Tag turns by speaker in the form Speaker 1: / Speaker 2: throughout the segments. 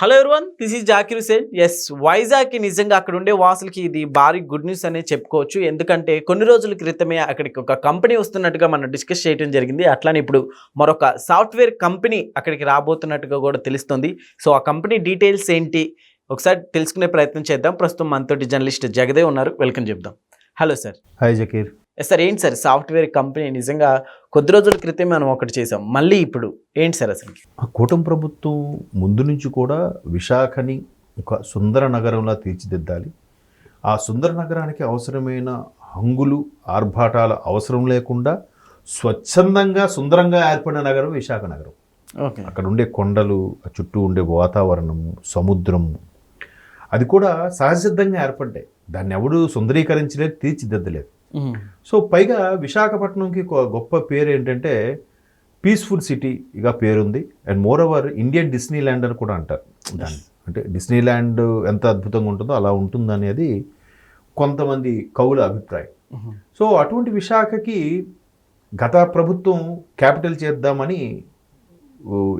Speaker 1: Hello everyone this is Zakir Hussain S వైజాగ్కి నిజంగా అక్కడ ఉండే వాసులకి ఇది భారీ గుడ్ న్యూస్ అనే చెప్పుకోవచ్చు. ఎందుకంటే కొన్ని రోజుల క్రితమే అక్కడికి ఒక కంపెనీ వస్తున్నట్టుగా మనం డిస్కస్ చేయడం జరిగింది. అట్లానే ఇప్పుడు మరొక సాఫ్ట్వేర్ కంపెనీ అక్కడికి రాబోతున్నట్టుగా కూడా తెలుస్తుంది. సో ఆ కంపెనీ డీటెయిల్స్ ఏంటి? ఒకసారి తెలుసుకునే ప్రయత్నం చేద్దాం. ప్రస్తుతం మనతోటి జర్నలిస్ట్ జగదే ఉన్నారు. వెల్కమ్ చెప్దాం. Hello sir
Speaker 2: hi Zakir
Speaker 1: sir ఏంటి సార్ సాఫ్ట్వేర్ కంపెనీ నిజంగా కొద్ది రోజుల క్రితం మనం ఒకటి చేసాం మళ్ళీ ఇప్పుడు ఏంటి సార్ అసలు?
Speaker 2: ఆ కూటమి ప్రభుత్వం ముందు నుంచి కూడా విశాఖని ఒక సుందర నగరంలా తీర్చిదిద్దాలి. ఆ సుందర నగరానికి అవసరమైన హంగులు ఆర్భాటాల అవసరం లేకుండా స్వచ్ఛందంగా సుందరంగా ఏర్పడిన నగరం విశాఖ నగరం.
Speaker 1: ఓకే.
Speaker 2: అక్కడ ఉండే కొండలు ఆ చుట్టూ ఉండే వాతావరణము సముద్రము అది కూడా సహజసిద్ధంగా ఏర్పడ్డాయి. దాన్ని ఎవడు సుందరీకరించలేదు తీర్చిదిద్దలేదు. సో పైగా విశాఖపట్నంకి ఒక గొప్ప పేరు ఏంటంటే పీస్ఫుల్ సిటీగా పేరుంది. And moreover Indian Disneyland అని కూడా అంటారు దాన్ని. అంటే డిస్నీ ల్యాండ్ ఎంత అద్భుతంగా ఉంటుందో అలా ఉంటుంది అనేది కొంతమంది కవుల అభిప్రాయం. సో అటువంటి విశాఖకి గత ప్రభుత్వం క్యాపిటల్ చేద్దామని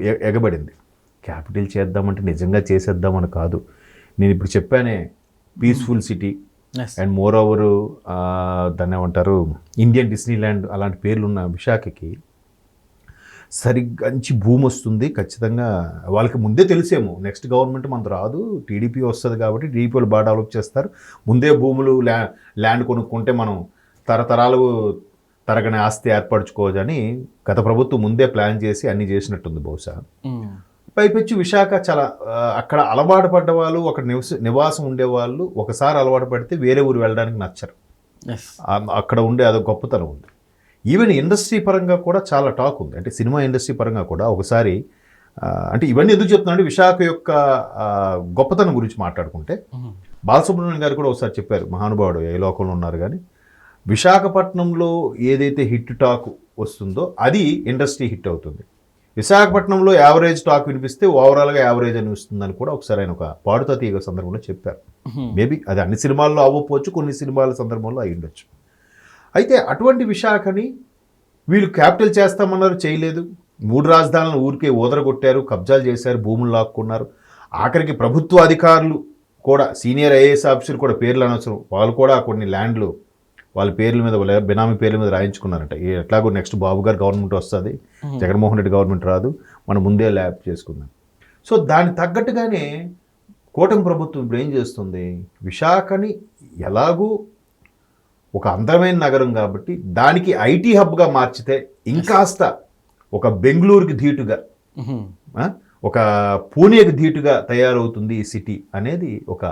Speaker 2: ఎగబడింది. క్యాపిటల్ చేద్దామంటే నిజంగా చేసేద్దామని కాదు. నేను ఇప్పుడు చెప్పానే peaceful city and moreover దాన్ని ఏమంటారు ఇండియన్ డిస్నీ ల్యాండ్ అలాంటి పేర్లు ఉన్న విశాఖకి సరిగ్గా మంచి భూమి వస్తుంది. ఖచ్చితంగా వాళ్ళకి ముందే తెలిసేమో. నెక్స్ట్ గవర్నమెంట్ మనకు రాదు. టీడీపీ వస్తుంది కాబట్టి టీడీపీ వాళ్ళు బాగా డెవలప్ చేస్తారు. ముందే భూములు ల్యా ల్యాండ్ కొనుక్కుంటే మనం తరతరాలు తరగని ఆస్తి ఏర్పరచుకోవచ్చని గత ప్రభుత్వం ముందే ప్లాన్ చేసి అన్ని చేసినట్టుంది బహుశా. పైపెచ్చు విశాఖ చాలా అక్కడ అలవాటు పడ్డ వాళ్ళు అక్కడ నివస నివాసం ఉండేవాళ్ళు ఒకసారి అలవాటు పడితే వేరే ఊరు వెళ్ళడానికి నచ్చరు. అక్కడ ఉండే అదొక గొప్పతనం ఉంది. ఈవెన్ ఇండస్ట్రీ పరంగా కూడా చాలా టాక్ ఉంది. అంటే సినిమా ఇండస్ట్రీ పరంగా కూడా ఒకసారి అంటే ఇవన్నీ ఎందుకు చెప్తున్నానంటే విశాఖ యొక్క గొప్పతనం గురించి మాట్లాడుకుంటే బాలసుబ్రహ్మణ్యం గారు కూడా ఒకసారి చెప్పారు మహానుభావుడు ఏ లోకంలో ఉన్నారు కానీ విశాఖపట్నంలో ఏదైతే హిట్ టాక్ వస్తుందో అది ఇండస్ట్రీ హిట్ అవుతుంది. విశాఖపట్నంలో యావరేజ్ టాక్ వినిపిస్తే ఓవరాల్గా యావరేజ్ అని వస్తుందని కూడా ఒకసారి ఆయన ఒక పాడుతా తీగ సందర్భంలో చెప్పారు. మేబీ అది అన్ని సినిమాల్లో అవ్వకపోవచ్చు కొన్ని సినిమాల సందర్భంలో అయి ఉండొచ్చు. అయితే అటువంటి విశాఖని వీళ్ళు క్యాపిటల్ చేస్తామన్నారు చేయలేదు. మూడు రాజధానులను ఊరికే ఊదరగొట్టారు కబ్జాలు చేశారు భూములు లాక్కున్నారు. ఆఖరికి ప్రభుత్వ అధికారులు కూడా సీనియర్ ఐఏఎస్ ఆఫీసర్లు కూడా పేర్లు అనవసరం. వాళ్ళు కూడా కొన్ని ల్యాండ్లు వాళ్ళ పేర్ల మీద బినామీ పేర్ల మీద రాయించుకున్నారంట. ఎట్లాగో నెక్స్ట్ బాబు గారు గవర్నమెంట్ వస్తుంది జగన్మోహన్ రెడ్డి గవర్నమెంట్ రాదు మనం ముందే ల్యాబ్ చేసుకుందాం. సో దానికి తగ్గట్టుగానే కూటమి ప్రభుత్వం ఇప్పుడు ఏం చేస్తుంది? విశాఖని ఎలాగూ ఒక అందమైన నగరం కాబట్టి దానికి ఐటీ హబ్గా మార్చితే ఇంకాస్త ఒక బెంగళూరుకి ధీటుగా ఒక పూణేకి ధీటుగా తయారవుతుంది ఈ సిటీ అనేది ఒక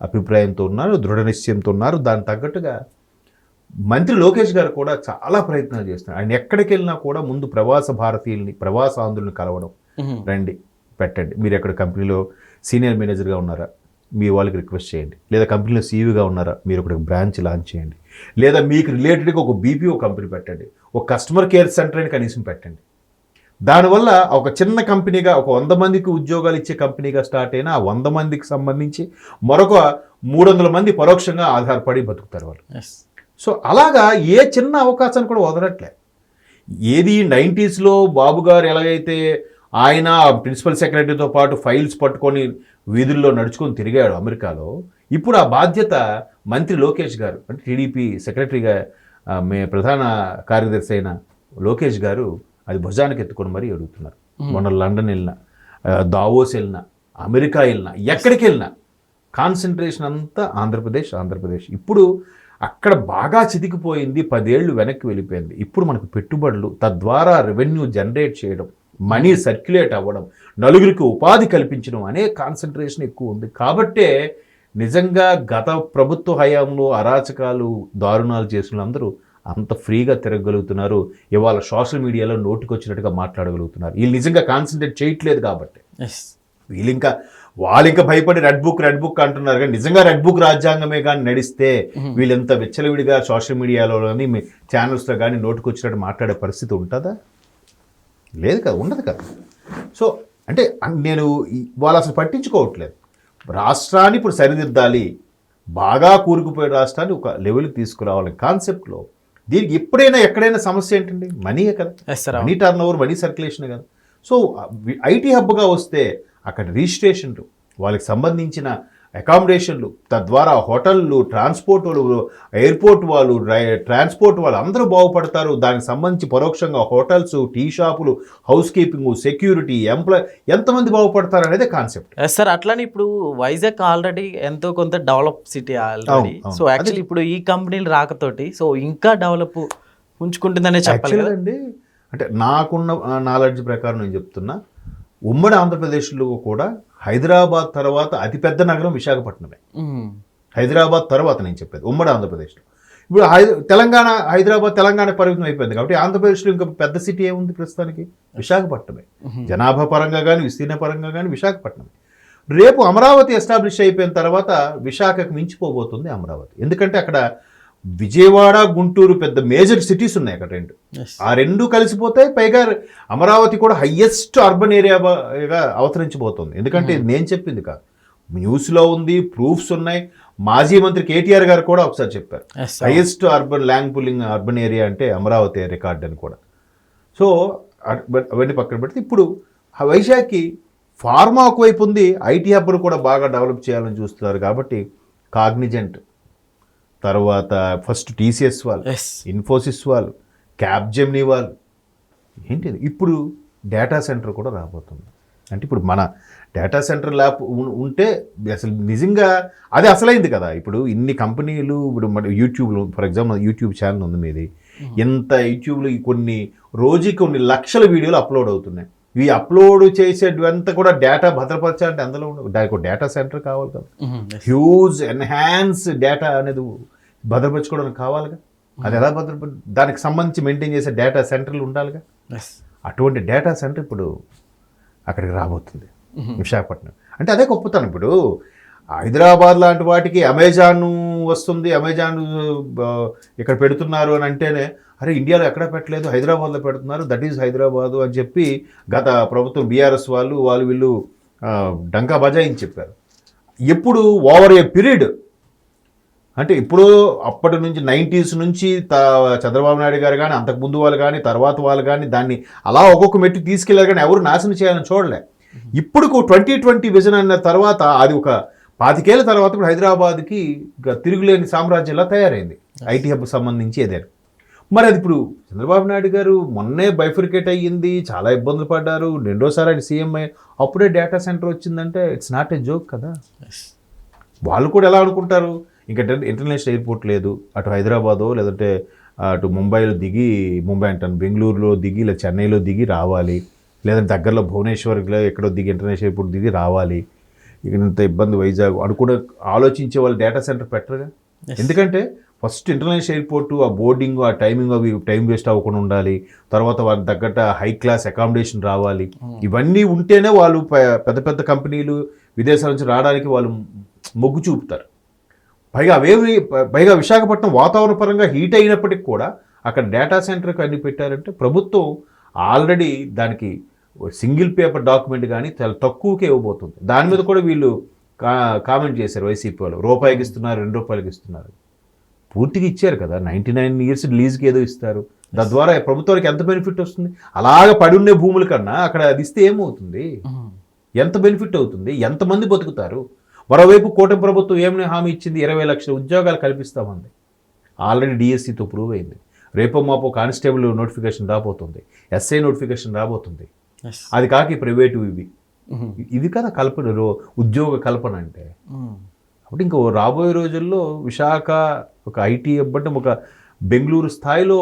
Speaker 2: అభిప్రాయంతో ఉన్నారు దృఢ నిశ్చయంతో ఉన్నారు. దానికి తగ్గట్టుగా మంత్రి లోకేష్ గారు కూడా చాలా ప్రయత్నాలు చేస్తున్నారు. ఆయన ఎక్కడికి వెళ్ళినా కూడా ముందు ప్రవాస భారతీయుల్ని ప్రవాస ఆంధ్రుల్ని కలవడం రండి పెట్టండి. మీరు ఎక్కడ కంపెనీలో సీనియర్ మేనేజర్గా ఉన్నారా మీ వాళ్ళకి రిక్వెస్ట్ చేయండి. లేదా కంపెనీలో సీఈగా ఉన్నారా మీరు ఒక బ్రాంచ్ లాంచ్ చేయండి. లేదా మీకు రిలేటెడ్గా ఒక బీపీఓ కంపెనీ పెట్టండి. ఒక కస్టమర్ కేర్ సెంటర్ అని కనీసం పెట్టండి. దానివల్ల ఒక చిన్న కంపెనీగా ఒక వంద మందికి ఉద్యోగాలు ఇచ్చే కంపెనీగా స్టార్ట్ అయిన ఆ వంద మందికి సంబంధించి మరొక మూడు వందల మంది పరోక్షంగా ఆధారపడి బతుకుతారు వాళ్ళు. సో అలాగా ఏ చిన్న అవకాశాన్ని కూడా వదలట్లే. ఏది నైంటీస్లో బాబు గారు ఎలాగైతే ఆయన ప్రిన్సిపల్ సెక్రటరీతో పాటు ఫైల్స్ పట్టుకొని వీధుల్లో నడుచుకొని తిరిగాడు అమెరికాలో ఇప్పుడు ఆ బాధ్యత మంత్రి లోకేష్ గారు అంటే టీడీపీ సెక్రటరీగా మే ప్రధాన కార్యదర్శి అయిన లోకేష్ గారు అది భుజానికి ఎత్తుకొని మరీ అడుగుతున్నారు. మొన్న లండన్ వెళ్ళినా దావోస్ వెళ్ళినా అమెరికా వెళ్ళినా ఎక్కడికి వెళ్ళినా కాన్సన్ట్రేషన్ అంతా ఆంధ్రప్రదేశ్ ఆంధ్రప్రదేశ్. ఇప్పుడు అక్కడ బాగా చితికిపోయింది పదేళ్ళు వెనక్కి వెళ్ళిపోయింది. ఇప్పుడు మనకు పెట్టుబడులు తద్వారా రెవెన్యూ జనరేట్ చేయడం మనీ సర్క్యులేట్ అవ్వడం నలుగురికి ఉపాధి కల్పించడం అనే కాన్సన్ట్రేషన్ ఎక్కువ ఉంది. కాబట్టే నిజంగా గత ప్రభుత్వ హయాంలో అరాచకాలు దారుణాలు చేసిన అందరూ అంత ఫ్రీగా తిరగగలుగుతున్నారు. ఇవాళ సోషల్ మీడియాలో నోటికొచ్చినట్టుగా మాట్లాడగలుగుతున్నారు. వీళ్ళు నిజంగా కాన్సన్ట్రేట్ చేయట్లేదు కాబట్టి. వీళ్ళు ఇంకా వాళ్ళు ఇంకా భయపడి రెడ్ బుక్ రెడ్ బుక్ అంటున్నారు. కానీ నిజంగా రెడ్ బుక్ రాజ్యాంగమే కానీ నడిస్తే వీళ్ళు ఎంత విచ్చలవిడిగా సోషల్ మీడియాలో కానీ మీ ఛానల్స్లో కానీ నోటుకొచ్చినట్టు మాట్లాడే పరిస్థితి ఉంటుందా? లేదు కదా ఉండదు కదా. సో అంటే నేను వాళ్ళు అసలు పట్టించుకోవట్లేదు. రాష్ట్రాన్ని ఇప్పుడు సరిదిద్దాలి. బాగా కూరుకుపోయే రాష్ట్రాన్ని ఒక లెవెల్కి తీసుకురావాలని కాన్సెప్ట్లో. దీనికి ఎప్పుడైనా ఎక్కడైనా సమస్య ఏంటండి? మనీయే కదా. Money turn over money circulation కదా. సో ఐటీ హబ్గా వస్తే అక్కడ రిజిస్ట్రేషన్లు వాళ్ళకి సంబంధించిన అకామిడేషన్లు తద్వారా హోటళ్ళు ట్రాన్స్పోర్ట్ వాళ్ళు ఎయిర్పోర్ట్ వాళ్ళు ట్రాన్స్పోర్ట్ వాళ్ళు అందరూ బాగుపడతారు. దానికి సంబంధించి పరోక్షంగా హోటల్స్ టీ షాపులు హౌస్ కీపింగ్ సెక్యూరిటీ ఎంప్లాయ్ ఎంతమంది బాగుపడతారు అనేది కాన్సెప్ట్.
Speaker 1: సార్ అట్లానే ఇప్పుడు వైజాగ్ ఆల్రెడీ ఎంతో కొంత develop city already. So actually ఇప్పుడు ఈ కంపెనీలు రాకతోటి సో ఇంకా డెవలప్ ఉంచుకుంటుందనే చెప్పాలి
Speaker 2: యాక్చువల్
Speaker 1: కదా.
Speaker 2: అండి అంటే నాకున్న నాలెడ్జ్ ప్రకారం నేను చెప్తున్నా ఉమ్మడి ఆంధ్రప్రదేశ్లో కూడా హైదరాబాద్ తర్వాత అతిపెద్ద నగరం విశాఖపట్నమే. హైదరాబాద్ తర్వాత నేను చెప్పేది ఉమ్మడి ఆంధ్రప్రదేశ్లో. ఇప్పుడు తెలంగాణ హైదరాబాద్ తెలంగాణ పరిమితం అయిపోయింది కాబట్టి ఆంధ్రప్రదేశ్లో ఇంకా పెద్ద సిటీ ఏముంది ప్రస్తుతానికి? విశాఖపట్నమే. జనాభా పరంగా కానీ విస్తీర్ణ పరంగా కానీ విశాఖపట్నమే. రేపు అమరావతి ఎస్టాబ్లిష్ అయిపోయిన తర్వాత విశాఖకు మించిపోబోతుంది అమరావతి. ఎందుకంటే అక్కడ విజయవాడ గుంటూరు పెద్ద మేజర్ సిటీస్ ఉన్నాయి అక్కడ రెండు. ఆ రెండు కలిసిపోతే పైగా అమరావతి కూడా హయ్యెస్ట్ అర్బన్ ఏరియాగా అవతరించబోతుంది. ఎందుకంటే ఇది నేను చెప్పింది కాదు. న్యూస్లో ఉంది ప్రూఫ్స్ ఉన్నాయి. మాజీ మంత్రి కేటీఆర్ గారు కూడా ఒకసారి చెప్పారు. Highest urban land pooling urban area అంటే అమరావతి రికార్డ్ అని కూడా. సో అవన్నీ పక్కన పెడితే ఇప్పుడు ఆ వైజాగ్కి ఫార్మా ఒకవైపు ఉంది ఐటీ హబ్ను కూడా బాగా డెవలప్ చేయాలని చూస్తున్నారు కాబట్టి కాగ్నిజెంట్ తర్వాత ఫస్ట్ టీసీఎస్ వాళ్ళు. ఇన్ఫోసిస్ వాళ్ళు క్యాబ్ జెమ్నీ వాళ్ళు ఏంటిది ఇప్పుడు డేటా సెంటర్ కూడా రాబోతుంది. అంటే ఇప్పుడు మన డేటా సెంటర్ ల్యాబ్ ఉంటే అసలు నిజంగా అది అసలైంది కదా. ఇప్పుడు ఇన్ని కంపెనీలు ఇప్పుడు మన యూట్యూబ్లో ఫర్ ఎగ్జాంపుల్ యూట్యూబ్ ఛానల్ ఉంది మీది. ఎంత యూట్యూబ్లో కొన్ని రోజుకి కొన్ని లక్షల వీడియోలు అప్లోడ్ అవుతున్నాయి. ఇవి అప్లోడ్ చేసేటివంతా కూడా డేటా భద్రపరచాలంటే అందులో ఉండదు దానికి ఒక డేటా సెంటర్ కావాలి కదా. హ్యూజ్ ఎన్హాన్స్ డేటా అనేది భద్రపరచుకోవడానికి కావాలిగా? అది ఎలా భద్రప దానికి సంబంధించి మెయింటైన్ చేసే డేటా సెంటర్లు ఉండాలిగా. అటువంటి డేటా సెంటర్ ఇప్పుడు అక్కడికి రాబోతుంది. విశాఖపట్నం. అంటే అదే గొప్పతనం. ఇప్పుడు హైదరాబాద్ లాంటి వాటికి అమెజాన్ వస్తుంది. అమెజాన్ ఇక్కడ పెడుతున్నారు అని అంటేనే అరే ఇండియాలో ఎక్కడ పెట్టలేదు? హైదరాబాద్లో పెడుతున్నారు. దట్ ఈజ్ హైదరాబాదు అని చెప్పి గత ప్రభుత్వం బీఆర్ఎస్ వాళ్ళు వాళ్ళు వీళ్ళు డంకా బజాయించి చెప్పారు. ఎప్పుడు ఓవర్ ఏ పీరియడ్ అంటే ఇప్పుడు అప్పటి నుంచి నైంటీస్ నుంచి త- చంద్రబాబు నాయుడు గారు కానీ అంతకుముందు వాళ్ళు కానీ తర్వాత వాళ్ళు కానీ దాన్ని అలా ఒక్కొక్క మెట్టు తీసుకెళ్ళారు కానీ ఎవరు నాశనం చేయాలని చూడలే. ఇప్పుడు ట్వంటీ ట్వంటీ విజన్ అన్న తర్వాత అది ఒక పాతికేళ్ళ తర్వాత ఇప్పుడు హైదరాబాద్కి తిరుగులేని సామ్రాజ్యంలా తయారైంది. ఐటీ హబ్ సంబంధించి ఏదైనా. మరి అది ఇప్పుడు చంద్రబాబు నాయుడు గారు మొన్నే బైఫిరికేట్ అయ్యింది చాలా ఇబ్బందులు పడ్డారు. రెండోసారి ఆయన సీఎం అయ్యి అప్పుడే డేటా సెంటర్ వచ్చిందంటే ఇట్స్ నాట్ ఏ జోక్ కదా. వాళ్ళు కూడా ఎలా అనుకుంటారు? ఇంకా ఇంటర్- ఇంటర్నేషనల్ ఎయిర్పోర్ట్ లేదు. అటు హైదరాబాదో లేదంటే అటు ముంబైలో దిగి ముంబై అంటాను బెంగళూరులో దిగి లేదా చెన్నైలో దిగి రావాలి. లేదంటే దగ్గరలో భువనేశ్వర్లో ఎక్కడో దిగి ఇంటర్నేషనల్ ఎయిర్పోర్ట్ దిగి రావాలి. ఇక ఇంత ఇబ్బంది వైజాగ్. అనుకున్న ఆలోచించే వాళ్ళు డేటా సెంటర్ పెట్టరుగా? ఎందుకంటే ఫస్ట్ ఇంటర్నేషనల్ ఎయిర్పోర్ట్ ఆ బోర్డింగ్ ఆ టైమింగ్ అవి టైం వేస్ట్ అవ్వకుండా ఉండాలి. తర్వాత వాళ్ళకి తగ్గట్ట హై క్లాస్ అకామిడేషన్ రావాలి. ఇవన్నీ ఉంటేనే వాళ్ళు పెద్ద పెద్ద కంపెనీలు విదేశాల నుంచి రావడానికి వాళ్ళు మొగ్గు చూపుతారు. పైగా అవేమి ప- పైగా విశాఖపట్నం వాతావరణ పరంగా హీట్ అయినప్పటికీ కూడా అక్కడ డేటా సెంటర్కి అన్ని పెట్టారంటే ప్రభుత్వం ఆల్రెడీ దానికి సింగిల్ పేపర్ డాక్యుమెంట్ కానీ చాలా తక్కువకే ఇవ్వబోతుంది. దాని మీద కూడా వీళ్ళు కా కామెంట్ చేశారు వైసీపీ వాళ్ళు. రూపాయికి ఇస్తున్నారు రెండు రూపాయలకి ఇస్తున్నారు. పూర్తిగా ఇచ్చారు కదా. నైంటీ నైన్ ఇయర్స్ లీజ్కి ఏదో ఇస్తారు. తద్వారా ప్రభుత్వానికి ఎంత బెనిఫిట్ వస్తుంది? అలాగ పడి ఉండే భూముల కన్నా అక్కడ అది ఇస్తే ఏమవుతుంది. ఎంత బెనిఫిట్ అవుతుంది? ఎంతమంది బతుకుతారు? మరోవైపు కూటమి ప్రభుత్వం ఏమని హామీ ఇచ్చింది? ఇరవై లక్షల ఉద్యోగాలు కల్పిస్తామంది. ఆల్రెడీ డిఎస్సితో ప్రూవ్ అయింది. రేపో మాపో కానిస్టేబుల్ నోటిఫికేషన్ రాబోతుంది. ఎస్ఐ నోటిఫికేషన్ రాబోతుంది. అది కాక ఈ ప్రైవేటు ఇవి. ఇది కదా కల్పన ఉద్యోగ కల్పన అంటే. కాబట్టి ఇంకో రాబోయే రోజుల్లో విశాఖ ఒక ఐటీ అంటే ఒక బెంగళూరు స్థాయిలో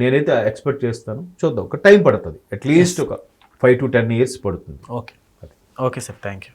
Speaker 2: నేనైతే ఎక్స్పెక్ట్ చేస్తాను. చూద్దాం. ఒక టైం పడుతుంది. అట్లీస్ట్ ఒక ఫైవ్ టు టెన్ ఇయర్స్ పడుతుంది.
Speaker 1: Okay okay sir thank you